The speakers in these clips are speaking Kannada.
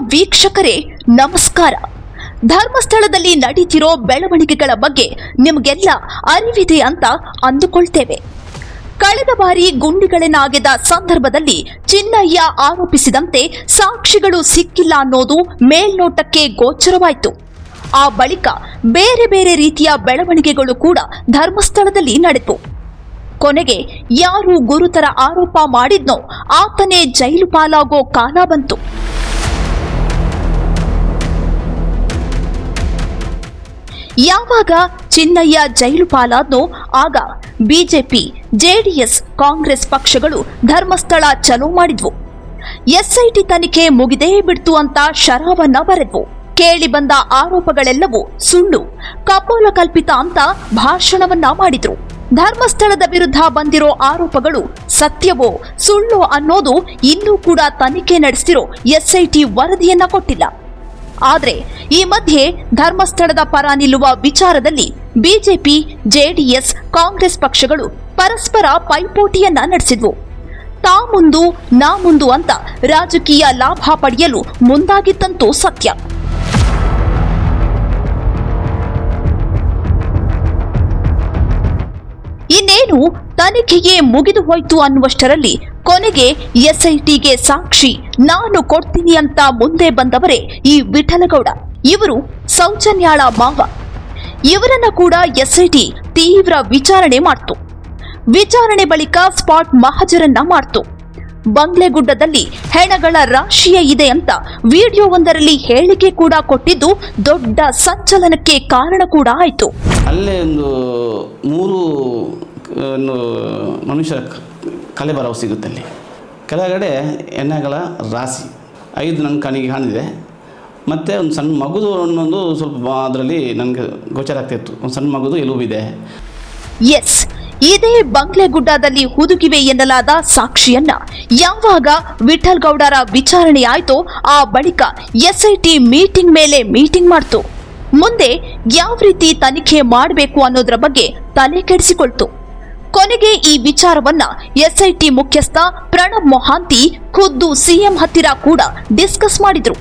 ವೀಕ್ಷಕರೇ, ನಮಸ್ಕಾರ. ಧರ್ಮಸ್ಥಳದಲ್ಲಿ ನಡೀತಿರೋ ಬೆಳವಣಿಗೆಗಳ ಬಗ್ಗೆ ನಿಮಗೆಲ್ಲ ಅರಿವಿದೆ ಅಂತ ಅಂದುಕೊಳ್ತೇವೆ. ಕಳೆದ ಬಾರಿ ಗುಂಡಿಗಳೇನಾಗಿದ್ದ ಸಂದರ್ಭದಲ್ಲಿ ಚಿನ್ನಯ್ಯ ಆರೋಪಿಸಿದಂತೆ ಸಾಕ್ಷಿಗಳು ಸಿಕ್ಕಿಲ್ಲ ಅನ್ನೋದು ಮೇಲ್ನೋಟಕ್ಕೆ ಗೋಚರವಾಯಿತು. ಆ ಬಳಿಕ ಬೇರೆ ಬೇರೆ ರೀತಿಯ ಬೆಳವಣಿಗೆಗಳು ಕೂಡ ಧರ್ಮಸ್ಥಳದಲ್ಲಿ ನಡೆತು ಕೊನೆಗೆ ಯಾರು ಗುರುತರ ಆರೋಪ ಮಾಡಿದ್ನೋ ಆತನೇ ಜೈಲು ಪಾಲಾಗೋ ಕಾಲ ಬಂತು. ಯಾವಾಗ ಚಿನ್ನಯ್ಯ ಜೈಲು ಪಾಲಾದ್ನೋ ಆಗ ಬಿಜೆಪಿ, ಜೆಡಿಎಸ್, ಕಾಂಗ್ರೆಸ್ ಪಕ್ಷಗಳು ಧರ್ಮಸ್ಥಳ ಚಲೋ ಮಾಡಿದ್ವು. ಎಸ್ಐಟಿ ತನಿಖೆ ಮುಗಿದೇ ಬಿಡ್ತು ಅಂತ ಶರಾವನ್ನ ಬರೆದ್ವು. ಕೇಳಿ ಬಂದ ಆರೋಪಗಳೆಲ್ಲವೂ ಸುಳ್ಳು. ಕಪೋಲ ಕಲ್ಪಿತ ಅಂತ ಭಾಷಣವನ್ನ ಮಾಡಿದ್ರು. ಧರ್ಮಸ್ಥಳದ ವಿರುದ್ಧ ಬಂದಿರೋ ಆರೋಪಗಳು ಸತ್ಯವೋ ಸುಳ್ಳೋ ಅನ್ನೋದು ಇನ್ನೂ ಕೂಡ ತನಿಖೆ ನಡೆಸಿರೋ ಎಸ್ಐಟಿ ವರದಿಯನ್ನ ಕೊಟ್ಟಿಲ್ಲ. ಆದ್ರೆ ಈ ಮಧ್ಯೆ ಧರ್ಮಸ್ಥಳದ ಪರ ನಿಲ್ಲುವ ವಿಚಾರದಲ್ಲಿ ಬಿಜೆಪಿ, ಜೆಡಿಎಸ್, ಕಾಂಗ್ರೆಸ್ ಪಕ್ಷಗಳು ಪರಸ್ಪರ ಪೈಪೋಟಿಯನ್ನ ನಡೆಸಿದ್ವು. ತಾ ಮುಂದು, ನಾ ಮುಂದು ಅಂತ ರಾಜಕೀಯ ಲಾಭ ಪಡೆಯಲು ಮುಂದಾಗಿದ್ದಂತೂ ಸತ್ಯ. ಇನ್ನೇನು ತನಿಖೆಯೇ ಮುಗಿದು ಹೋಯ್ತು ಅನ್ನುವಷ್ಟರಲ್ಲಿ ಕೊನೆಗೆ ಎಸ್ಐಟಿಗೆ ಸಾಕ್ಷಿ, ನಾನು ಕೊಡ್ತೀನಿ ಅಂತ ಮುಂದೆ ಬಂದವರೇ ಈ ವಿಠಲಗೌಡ. ಇವರು ಸೌಜನ್ಯಾಳ ಮಾವ. ಇವರನ್ನ ಕೂಡ ಎಸ್ಐಟಿ ತೀವ್ರ ವಿಚಾರಣೆ ಮಾಡ್ತು. ವಿಚಾರಣೆ ಬಳಿಕ ಸ್ಪಾಟ್ ಮಹಜರನ್ನ ಮಾಡ್ತು. ಬಂಗ್ಲೆಗುಡ್ಡದಲ್ಲಿ ಹೆಣಗಳ ರಾಶಿಯೇ ಇದೆ ಅಂತ ವಿಡಿಯೋವೊಂದರಲ್ಲಿ ಹೇಳಿಕೆ ಕೂಡ ಕೊಟ್ಟಿದ್ದು ದೊಡ್ಡ ಸಂಚಲನಕ್ಕೆ ಕಾರಣ ಕೂಡ ಆಯಿತು. ಅಲ್ಲೇ ಒಂದು ಮೂರು ಮನುಷ್ಯ ಮನುಷ್ಯ ಕಲೆಬರವು ಸಿಗುತ್ತೆ ಅಲ್ಲಿ. ಕೆಳಗಡೆ ಹೆಣಗಳ ರಾಶಿ. ಐದು ನನ್ನ ಕಣಿಗೆ ಕಾಣಿದೆ ಮತ್ತು ಒಂದು ಸಣ್ಣ ಮಗುದು ಅನ್ನೊಂದು ಸ್ವಲ್ಪ ಅದರಲ್ಲಿ ನನಗೆ ಗೋಚರ ಆಗ್ತಿತ್ತು. ಒಂದು ಸಣ್ಣ ಮಗುದು ಎಲುಬಿದೆ. ಎಸ್ ಇದೇ ಬಂಗ್ಲೆಗುಡ್ಡದಲ್ಲಿ ಹುದುಗಿವೆ ಎನ್ನಲಾದ ಸಾಕ್ಷಿಯನ್ನ ಯಾವಾಗ ವಿಠಲ್ ಗೌಡರ ವಿಚಾರಣೆ ಆಯ್ತೋ ಆ ಬಳಿಕ ಎಸ್ಐಟಿ ಮೀಟಿಂಗ್ ಮೇಲೆ ಮೀಟಿಂಗ್ ಮಾಡ್ತು. ಮುಂದೆ ಯಾವ ರೀತಿ ತನಿಖೆ ಮಾಡಬೇಕು ಅನ್ನೋದ್ರ ಬಗ್ಗೆ ತಲೆ ಕೆಡಿಸಿಕೊಳ್ತು. ಕೊನೆಗೆ ಈ ವಿಚಾರವನ್ನ ಎಸ್ಐಟಿ ಮುಖ್ಯಸ್ಥ ಪ್ರಣಬ್ ಮೊಹಾಂತಿ ಖುದ್ದು ಸಿಎಂ ಹತ್ತಿರ ಕೂಡ ಡಿಸ್ಕಸ್ ಮಾಡಿದ್ರು.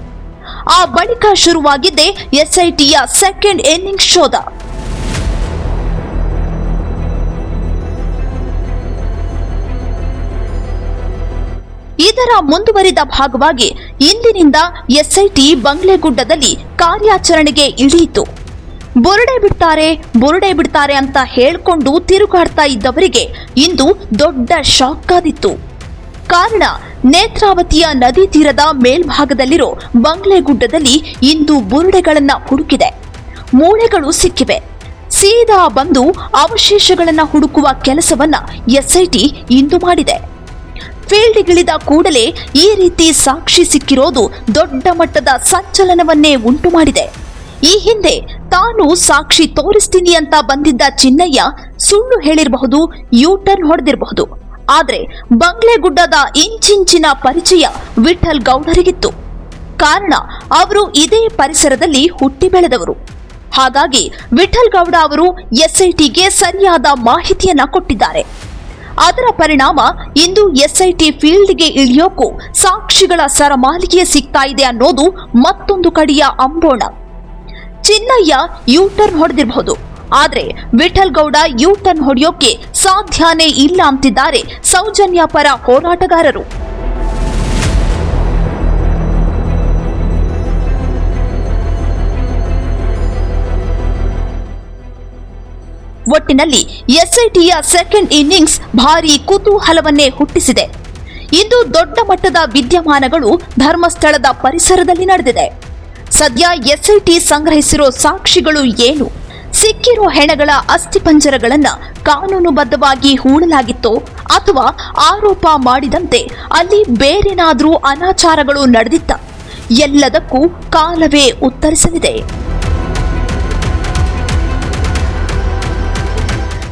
ಆ ಬಳಿಕ ಶುರುವಾಗಿದ್ದೇ ಎಸ್ಐಟಿಯ ಸೆಕೆಂಡ್ ಇನ್ನಿಂಗ್ ಶೋಧ. ಇದರ ಮುಂದುವರಿದ ಭಾಗವಾಗಿ ಇಂದಿನಿಂದ ಎಸ್ಐಟಿ ಬಂಗ್ಲೆಗುಡ್ಡದಲ್ಲಿ ಕಾರ್ಯಾಚರಣೆಗೆ ಇಳಿಯಿತು. ಬುರುಡೆ ಬಿಡ್ತಾರೆ ಬುರುಡೆ ಬಿಡ್ತಾರೆ ಅಂತ ಹೇಳ್ಕೊಂಡು ತಿರುಗಾಡ್ತಾ ಇದ್ದವರಿಗೆ ಇಂದು ದೊಡ್ಡ ಶಾಕ್ ಆದಿತ್ತು ಕಾರಣ, ನೇತ್ರಾವತಿಯ ನದಿ ತೀರದ ಮೇಲ್ಭಾಗದಲ್ಲಿರೋ ಬಂಗ್ಲೆಗುಡ್ಡದಲ್ಲಿ ಇಂದು ಬುರುಡೆಗಳನ್ನ ಹುಡುಕಿದೆ. ಮೂಳೆಗಳು ಸಿಕ್ಕಿವೆ. ಸೀದಾ ಬಂದು ಅವಶೇಷಗಳನ್ನ ಹುಡುಕುವ ಕೆಲಸವನ್ನ ಎಸ್ಐಟಿ ಇಂದು ಮಾಡಿದೆ. ಫೀಲ್ಡ್ಗಿಳಿದ ಕೂಡಲೇ ಈ ರೀತಿ ಸಾಕ್ಷಿ ಸಿಕ್ಕಿರೋದು ದೊಡ್ಡ ಮಟ್ಟದ ಸಂಚಲನವನ್ನೇ ಉಂಟು ಮಾಡಿದೆ ಈ ಹಿಂದೆ ತಾನು ಸಾಕ್ಷಿ ತೋರಿಸ್ತೀನಿ ಅಂತ ಬಂದಿದ್ದ ಚಿನ್ನಯ್ಯ ಸುಳ್ಳು ಹೇಳಿರಬಹುದು ಯೂ ಟರ್ನ್ ಹೊಡೆದಿರಬಹುದು. ಆದ್ರೆ ಬಂಗ್ಲೆಗುಡ್ಡದ ಇಂಚಿಂಚಿನ ಪರಿಚಯ ವಿಠಲ್ ಗೌಡರಿಗಿತ್ತು. ಕಾರಣ ಅವರು ಇದೇ ಪರಿಸರದಲ್ಲಿ ಹುಟ್ಟಿ ಬೆಳೆದವರು. ಹಾಗಾಗಿ ವಿಠಲ್ ಗೌಡ ಅವರು ಎಸ್ಐಟಿಗೆ ಸರಿಯಾದ ಮಾಹಿತಿಯನ್ನ ಕೊಟ್ಟಿದ್ದಾರೆ. ಅದರ ಪರಿಣಾಮ ಇಂದು ಎಸ್ಐಟಿ ಫೀಲ್ಡ್ಗೆ ಇಳಿಯೋಕ್ಕೂ ಸಾಕ್ಷಿಗಳ ಸರಮಾಲಿಗೆ ಸಿಗ್ತಾ ಇದೆ ಅನ್ನೋದು ಮತ್ತೊಂದು ಕಡೆಯ ಅಂಬೋಣ. ಚಿನ್ನಯ್ಯ ಯೂ ಟರ್ನ್ ಹೊಡೆದಿರಬಹುದು. ಆದರೆ ವಿಠಲ್ ಗೌಡ ಯೂ ಟರ್ನ್ ಹೊಡೆಯೋಕೆ ಸಾಧ್ಯನೇ ಇಲ್ಲ ಅಂತಿದ್ದಾರೆ ಸೌಜನ್ಯ ಪರ ಹೋರಾಟಗಾರರು. ಒಟ್ಟಿನಲ್ಲಿ ಎಸ್ಐಟಿಯ ಸೆಕೆಂಡ್ ಇನ್ನಿಂಗ್ಸ್ ಭಾರೀ ಕುತೂಹಲವನ್ನೇ ಹುಟ್ಟಿಸಿದೆ. ಇಂದು ದೊಡ್ಡ ಮಟ್ಟದ ವಿದ್ಯಮಾನಗಳು ಧರ್ಮಸ್ಥಳದ ಪರಿಸರದಲ್ಲಿ ನಡೆದಿದೆ. ಸದ್ಯ ಎಸ್ಐಟಿ ಸಂಗ್ರಹಿಸಿರೋ ಸಾಕ್ಷಿಗಳು ಏನು? ಸಿಕ್ಕಿರೋ ಹೆಣಗಳ ಅಸ್ಥಿಪಂಜರಗಳನ್ನ ಕಾನೂನುಬದ್ಧವಾಗಿ ಹೂಳಲಾಗಿತ್ತೋ ಅಥವಾ ಆರೋಪ ಮಾಡಿದಂತೆ ಅಲ್ಲಿ ಬೇರೇನಾದರೂ ಅನಾಚಾರಗಳು ನಡೆದಿತ್ತ? ಎಲ್ಲದಕ್ಕೂ ಕಾಲವೇ ಉತ್ತರಿಸಲಿದೆ.